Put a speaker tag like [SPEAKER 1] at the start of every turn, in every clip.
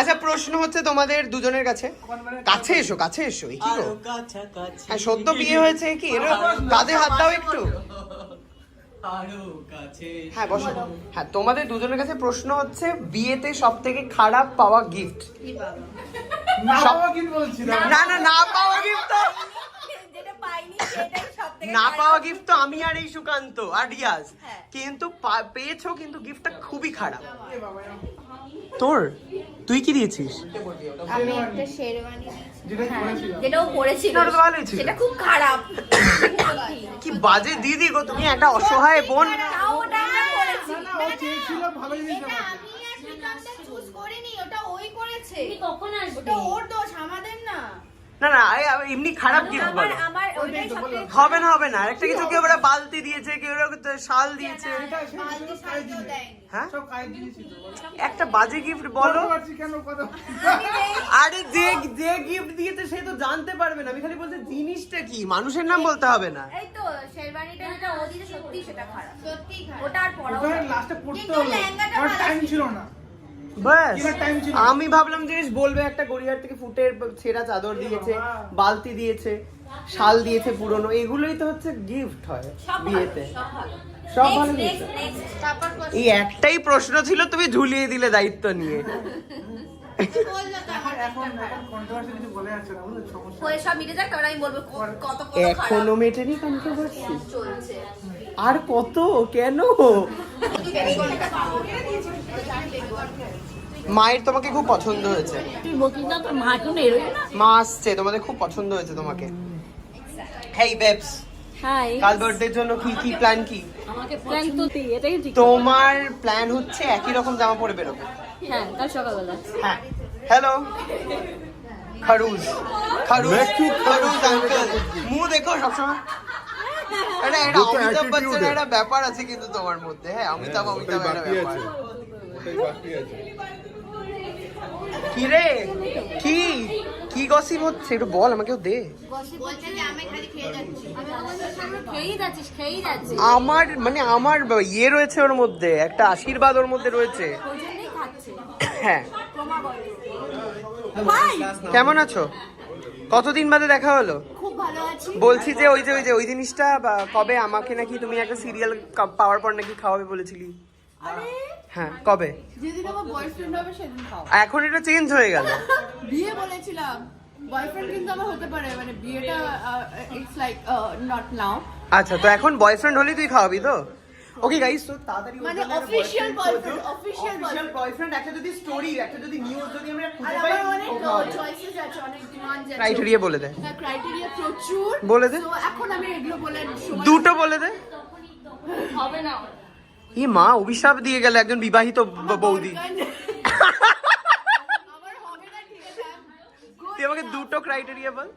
[SPEAKER 1] আচ্ছা প্রশ্ন হচ্ছে তোমাদের দুজনের কাছে। কাছে এসো কাছে এসো এ কি গো? হ্যাঁ সদ্য বিয়ে হয়েছে কি? এরো কাঁধে হাত দাও একটু। হ্যাঁ বসো। হ্যাঁ তোমাদের দুজনের কাছে প্রশ্ন হচ্ছে বিয়েতে সব থেকে খারাপ পাওয়া গিফট
[SPEAKER 2] না
[SPEAKER 1] না না না পাওয়া গিফট না পাওয়া গিফট তো আমি আর এই সুকান্ত আর রিয়াজ।
[SPEAKER 3] হ্যাঁ।
[SPEAKER 1] কিন্তু পা- পেয়েছ কিন্তু গিফটটা খুবই খারাপ। তোর? তুই কি দিয়েছিস?
[SPEAKER 3] আমি একটা শেরওয়ানি
[SPEAKER 2] যেটা করেছিলাম
[SPEAKER 3] যেটা ও পরেছিল
[SPEAKER 1] সেটা তো ভালোই
[SPEAKER 3] খুব খারাপ।
[SPEAKER 1] কি বাজে দিদি গো তুমি একটা অসহায় বোন।
[SPEAKER 2] না
[SPEAKER 4] না
[SPEAKER 1] এমনি খারাপ গিফট
[SPEAKER 3] আমার
[SPEAKER 1] হবে না হবে না। একটা কিছু কেউ ওরা বালতি দিয়েছে কেউ ওরা তো শাল দিয়েছে।
[SPEAKER 4] বালতি
[SPEAKER 1] হ্যাঁ?
[SPEAKER 2] সব কাজ দিয়েছি তো বলো।
[SPEAKER 1] একটা বাজে গিফট বলো।
[SPEAKER 2] বলতে পারছি কেন কথা?
[SPEAKER 1] আরে যে যে গিফট দিয়েছে সে তো জানতে পারবে না। আমি খালি বলছি জিনিসটা কি? মানুষের নাম বলতে হবে না।
[SPEAKER 3] এই তো শেরওয়ানিটা যেটা ও দিয়েছে সত্যি সেটা খারাপ।
[SPEAKER 4] সত্যি খারাপ।
[SPEAKER 3] ওটা আর না।
[SPEAKER 2] লাস্টে পড়তে হলো টাইম।
[SPEAKER 4] ছিল
[SPEAKER 2] না।
[SPEAKER 1] বাস। আমি ভাবলাম যে বলবে একটা গড়িয়ার থেকে ফুটের ছেঁড়া চাদর দিয়েছে বালতি দিয়েছে শাল দিয়েছে পুরনো এগুলোই তো হচ্ছে গিফট হয় বিয়েতে।
[SPEAKER 3] সব ভালো।
[SPEAKER 1] এই একটাই প্রশ্ন ছিল তুমি ঝুলিয়ে দিলে দায়িত্ব নিয়ে।
[SPEAKER 2] এখন
[SPEAKER 3] হয়ে
[SPEAKER 1] মেটেনি কন্ট্রোভার্সি আর কত? কেন? মায়ের তোমাকে খুব পছন্দ হয়েছে।
[SPEAKER 3] মা
[SPEAKER 1] আসছে তোমাদের খুব পছন্দ হয়েছে তোমাকে। হেই বেবস কাল বার্থডের জন্য কি কি প্ল্যান কি?
[SPEAKER 3] আমাকে প্ল্যান তো তুই এটাই ঠিক।
[SPEAKER 1] তোমার প্ল্যান হচ্ছে একই রকম জামা পরে বেরোবে।
[SPEAKER 3] হ্যাঁ কাল সকালবেলা।
[SPEAKER 1] হ্যাঁ। হ্যালো খরুজ খরুজ খরুজ আঙ্কেল মুখ দেখো সবসময়। এটা এটা অমিতাভ বচ্চনের একটা ব্যাপার আছে কিন্তু তোমার মধ্যে। হ্যাঁ অমিতাভ অমিতাভ একটা ব্যাপার। কি রে? কি? কি গসিপ হচ্ছে? একটু বল আমাকেও দে। আমার মানে আমার ইয়ে রয়েছে ওর মধ্যে একটা আশীর্বাদ ওর মধ্যে রয়েছে। হ্যাঁ। কেমন আছো? কতদিন বাদে দেখা হলো?
[SPEAKER 3] খুব ভালো আছি।
[SPEAKER 1] বলছি যে ওই যে ওই যে ওই জিনিসটা বা কবে আমাকে নাকি তুমি একটা সিরিয়াল পাওয়ার পর নাকি খাওয়াবে বলেছিলি। হ্যাঁ কবে?
[SPEAKER 5] যেদিন আমার বয়ফ্রেন্ড হবে সেদিন খাও।
[SPEAKER 1] এখন এটা চেঞ্জ হয়ে গেল।
[SPEAKER 5] বিয়ে বলেছিলাম। বয়ফ্রেন্ড কিন্তু আমার হতে পারে মানে বিয়েটা ইটস লাইক নট নাও
[SPEAKER 1] আচ্ছা তো এখন বয়ফ্রেন্ড হলেই তুই খাওয়াবি তো? ওকে গাইস তো তাড়াতাড়ি
[SPEAKER 5] মানে
[SPEAKER 1] খোঁজো।
[SPEAKER 5] official
[SPEAKER 1] Official boyfriend, একটা যদি স্টোরি একটা যদি নিউজ যদি আমরা খুঁজে পাই
[SPEAKER 5] আমার অনেক চয়েসেস আছে অনেক ডিমান্ড আছে।
[SPEAKER 1] ক্রাইটেরিয়া বলে দে।
[SPEAKER 5] হ্যাঁ ক্রাইটেরিয়া প্রচুর।
[SPEAKER 1] বলে দে।
[SPEAKER 5] তো এখন আমি এগুলো বলে
[SPEAKER 1] দুটো বলে দে।
[SPEAKER 5] হবে না।
[SPEAKER 1] ই মা অভিশাপ দিয়ে গেল একজন বিবাহিত বৌদি। তুই আমাকে দুটো ক্রাইটেরিয়া বল।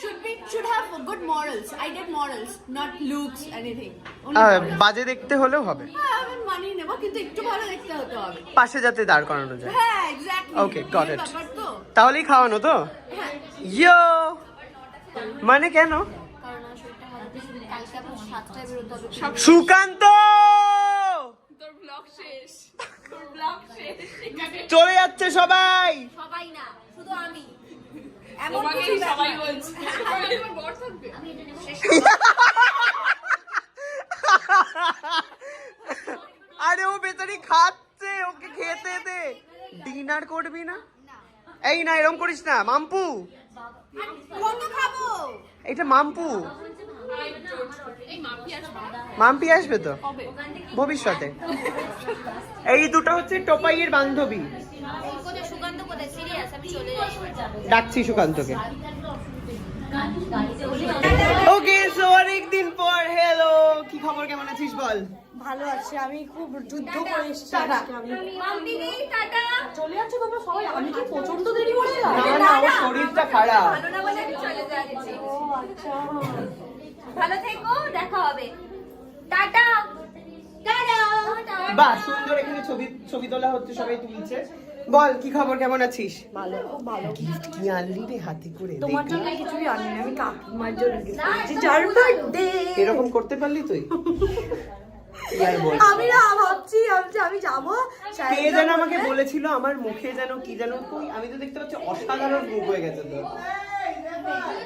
[SPEAKER 5] Should be should have good morals. I did morals not looks anything. only
[SPEAKER 1] ah,
[SPEAKER 5] morals.
[SPEAKER 1] বাজে দেখতে হলেও হবে।
[SPEAKER 5] হ্যাঁ আমি মানিয়ে নেব কিন্তু একটু ভালো দেখতে হতে হবে।
[SPEAKER 1] পাশে যাতে দাঁড় করানো যায়।
[SPEAKER 5] হ্যাঁ এক্স্যাক্টলি
[SPEAKER 1] got it. তাহলেই খাওয়ানো তো?
[SPEAKER 5] হ্যাঁ।
[SPEAKER 1] ইয়ো মানে কেন?
[SPEAKER 3] কারণ আমার শরীরটা খারাপ বেশি কালকে আবার সাতটায় বেরোতে হবে
[SPEAKER 1] সুকান্ত
[SPEAKER 5] তোর ব্লগ শেষ তোর ব্লগ শেষ
[SPEAKER 1] চলে যাচ্ছে সবাই।
[SPEAKER 3] সবাই না শুধু আমি। এমন
[SPEAKER 5] সবাই বলছে। আমার বর থাকবে।
[SPEAKER 3] আমি এটা
[SPEAKER 1] আরে ও বেচারি খাচ্ছে ওকে খেতে দে। ডিনার করবি না? এই না এরকম করিস না। মাম্পু। এটা মাম্পু। মাম্পি আসবে তো? ভবিষ্যতে। এই দুটো হচ্ছে টোপাইয়ের বান্ধবী। ডাকছি সুকান্তকে। ওকে সো অনেকদিন পর। হ্যালো কি খবর? কেমন আছিস বল?
[SPEAKER 5] ভালো আছে আমি খুব যুদ্ধ করে এসেছি আজকে আমি। চলে যাচ্ছে তোমরা সবাই? আমি কি প্রচণ্ড দেরি করে
[SPEAKER 1] না না ওর শরীরটা খারাপ।
[SPEAKER 3] ভালো না বলে আমি চলে যাচ্ছি।
[SPEAKER 5] ও আচ্ছা।
[SPEAKER 3] ভালো থেকো দেখা হবে। টাটা। টাটা।
[SPEAKER 1] বাহ সুন্দর এখানে ছবি ছবি তোলা হচ্ছে সবাই তুলছে। বল কি খবর? কেমন আছিস?
[SPEAKER 5] ভালো ভালো।
[SPEAKER 1] গিফট কি আনলি রে হাতে করে?
[SPEAKER 5] তোমার জন্য কিছুই আনিনি আমি কাকিমার জন্য gift যার বার্থডে
[SPEAKER 1] এরকম করতে পারলি তুই?
[SPEAKER 2] আমি না ভাবছি আমি যাব
[SPEAKER 1] কে যেন আমাকে বলেছিল আমার মুখে যেন কি যেন কই আমি তো দেখতে পাচ্ছি অসাধারণ মুখ হয়ে গেছে তো।